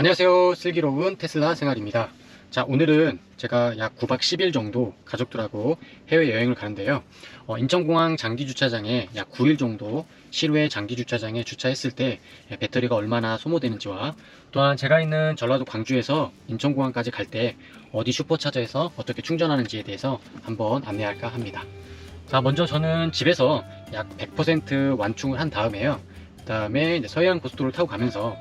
안녕하세요. 슬기로운 테슬라 생활입니다. 자, 오늘은 제가 약 9박 10일 정도 가족들하고 해외여행을 가는데요. 어, 인천공항 장기주차장에 약 9일 정도 실외 장기주차장에 주차했을 때 배터리가 얼마나 소모되는지와 또한 제가 있는 전라도 광주에서 인천공항까지 갈 때 어디 슈퍼차저에서 어떻게 충전하는지에 대해서 한번 안내할까 합니다. 자, 먼저 저는 집에서 약 100% 완충을 한 다음에요. 그 다음에 서해안 고속도로를 타고 가면서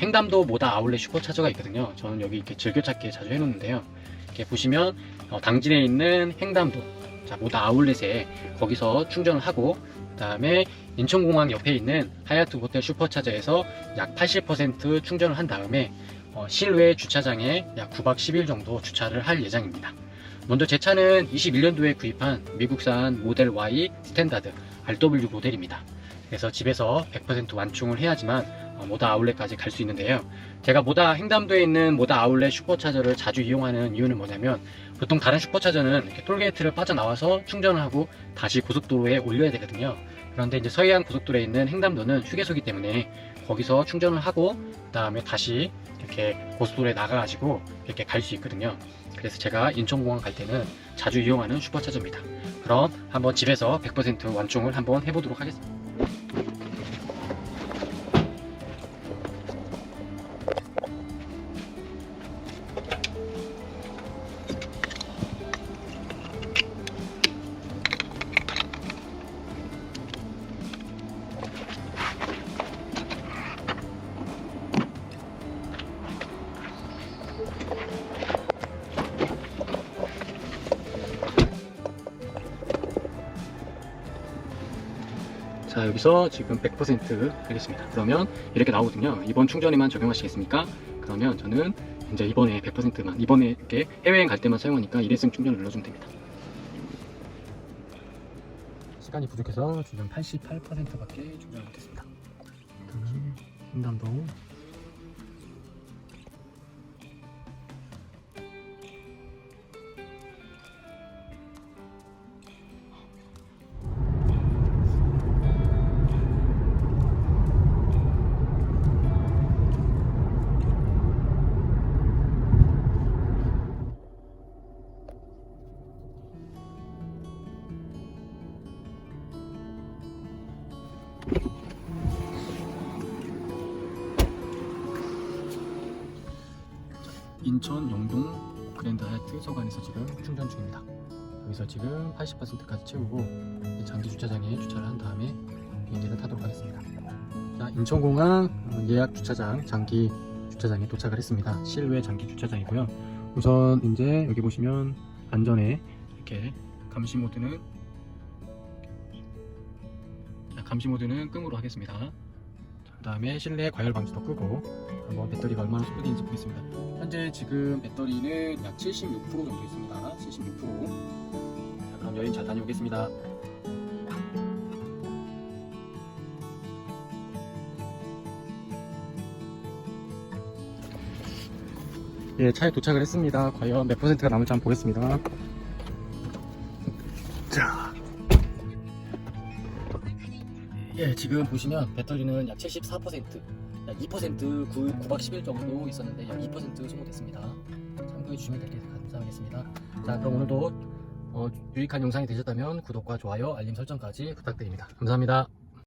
횡담도 모다 아울렛 슈퍼차저가 있거든요. 저는 여기 이렇게 즐겨찾기 자주 해놓는데요. 이렇게 보시면 어, 당진에 있는 횡담도 자, 모다 아울렛에 거기서 충전을 하고 그 다음에 인천공항 옆에 있는 하얏트 호텔 슈퍼차저에서 약 80% 충전을 한 다음에 어, 실외 주차장에 약 9박 10일 정도 주차를 할 예정입니다. 먼저 제 차는 21년도에 구입한 미국산 모델 Y 스탠다드 RW 모델입니다. 그래서 집에서 100% 완충을 해야지만 어, 모다 아울렛까지 갈 수 있는데요. 제가 모다 횡담도에 있는 모다 아울렛 슈퍼차저를 자주 이용하는 이유는 뭐냐면 보통 다른 슈퍼차저는 이렇게 톨게이트를 빠져나와서 충전을 하고 다시 고속도로에 올려야 되거든요. 그런데 이제 서해안 고속도로에 있는 횡담도는 휴게소이기 때문에 거기서 충전을 하고 그 다음에 다시 이렇게 고속도로에 나가가지고 이렇게 갈 수 있거든요. 그래서 제가 인천공항 갈 때는 자주 이용하는 슈퍼차저입니다. 그럼 한번 집에서 100% 완충을 한번 해보도록 하겠습니다. 자 여기서 지금 100% 하겠습니다. 그러면 이렇게 나오거든요. 이번 충전에만 적용하시겠습니까? 그러면 저는 이제 이번에 100%만 이번에 이렇게 해외여행 갈 때만 사용하니까 일회성 충전을 눌러주면 됩니다. 시간이 부족해서 지금 88%밖에 충전을 못했습니다. 일단은 횡담동 인천 영동 그랜드 하얏트 서관에서 지금 충전 중입니다. 여기서 지금 80%까지 채우고 장기 주차장에 주차를 한 다음에 비행기를 타도록 하겠습니다. 자, 인천공항 예약 주차장 장기 주차장에 도착을 했습니다. 실외 장기 주차장이고요. 우선 이제 여기 보시면 안전에 이렇게 감시 모드는 자, 감시 모드는 끔으로 하겠습니다. 그 다음에 실내 과열 방지도 끄고 한번 배터리가 얼마나 소모되는지 보겠습니다. 현재 지금 배터리는 약 76% 정도 있습니다. 76%. 자, 그럼 여행 잘 다녀오겠습니다. 예, 차에 도착을 했습니다. 과연 몇 퍼센트가 남을지 한번 보겠습니다. 자. 예, 지금 보시면 배터리는 약 74%, 약 2% 9, 9박 10일 정도 있었는데 약 2% 소모됐습니다. 참고해 주시면 될게 감사하겠습니다. 자, 그럼 오늘도 어, 유익한 영상이 되셨다면 구독과 좋아요, 알림 설정까지 부탁드립니다. 감사합니다.